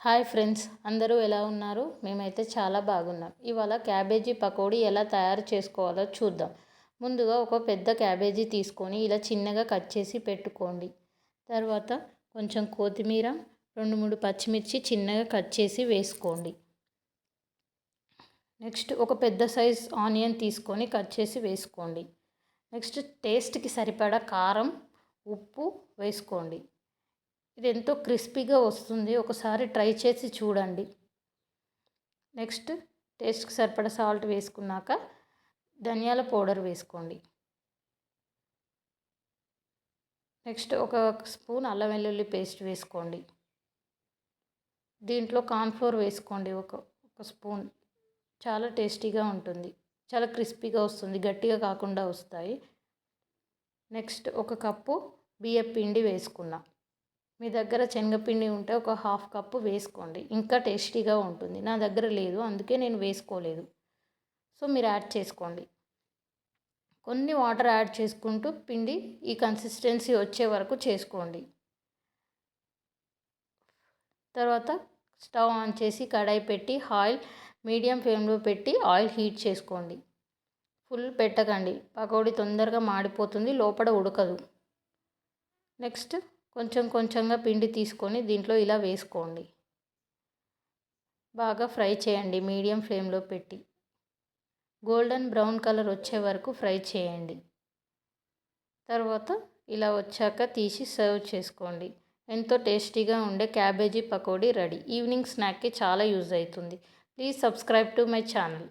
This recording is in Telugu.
హాయ్ ఫ్రెండ్స్ అందరూ ఎలా ఉన్నారు? మేమైతే చాలా బాగున్నాం. ఇవాళ క్యాబేజీ పకోడీ ఎలా తయారు చేసుకోవాలో చూద్దాం. ముందుగా ఒక పెద్ద క్యాబేజీ తీసుకొని ఇలా చిన్నగా కట్ చేసి పెట్టుకోండి. తర్వాత కొంచెం కొత్తిమీర రెండు మూడు పచ్చిమిర్చి చిన్నగా కట్ చేసి వేసుకోండి. నెక్స్ట్ ఒక పెద్ద సైజ్ ఆనియన్ తీసుకొని కట్ చేసి వేసుకోండి. నెక్స్ట్ టేస్ట్కి సరిపడా కారం ఉప్పు వేసుకోండి. ఇది ఎంతో క్రిస్పీగా వస్తుంది. ఒకసారి ట్రై చేసి చూడండి. నెక్స్ట్ టేస్ట్కి సరిపడా సాల్ట్ వేసుకున్నాక ధనియాల పౌడర్ వేసుకోండి. నెక్స్ట్ ఒక స్పూన్ అల్లం వెల్లుల్లి పేస్ట్ వేసుకోండి. దీంట్లో కార్న్ఫ్లోర్ వేసుకోండి. ఒక ఒక స్పూన్. చాలా టేస్టీగా ఉంటుంది. చాలా క్రిస్పీగా వస్తుంది. గట్టిగా కాకుండా వస్తాయి. నెక్స్ట్ ఒక కప్పు బియ్యం పిండి వేసుకున్నా. మీ దగ్గర శనగపిండి ఉంటే ఒక హాఫ్ కప్పు వేసుకోండి. ఇంకా టేస్టీగా ఉంటుంది. నా దగ్గర లేదు. అందుకే నేను వేసుకోలేదు. సో మీరు యాడ్ చేసుకోండి. కొన్ని వాటర్ యాడ్ చేసుకుంటూ పిండి ఈ కన్సిస్టెన్సీ వచ్చే వరకు చేసుకోండి. తర్వాత స్టవ్ ఆన్ చేసి కడాయి పెట్టి ఆయిల్ మీడియం ఫ్లేమ్లో పెట్టి ఆయిల్ హీట్ చేసుకోండి. ఫుల్ పెట్టకండి. పకోడీ తొందరగా మాడిపోతుంది. లోపల ఉడకదు. నెక్స్ట్ కొంచెం కొంచెంగా పిండి తీసుకొని దీంట్లో ఇలా వేసుకోండి. బాగా ఫ్రై చేయండి మీడియం ఫ్లేమ్లో పెట్టి. గోల్డెన్ బ్రౌన్ కలర్ వచ్చే వరకు ఫ్రై చేయండి. తర్వాత ఇలా వచ్చాక తీసి సర్వ్ చేసుకోండి. ఎంతో టేస్టీగా ఉండే క్యాబేజీ పకోడీ రెడీ. ఈవినింగ్ స్నాక్కి చాలా యూజ్ అవుతుంది. Please subscribe to my channel.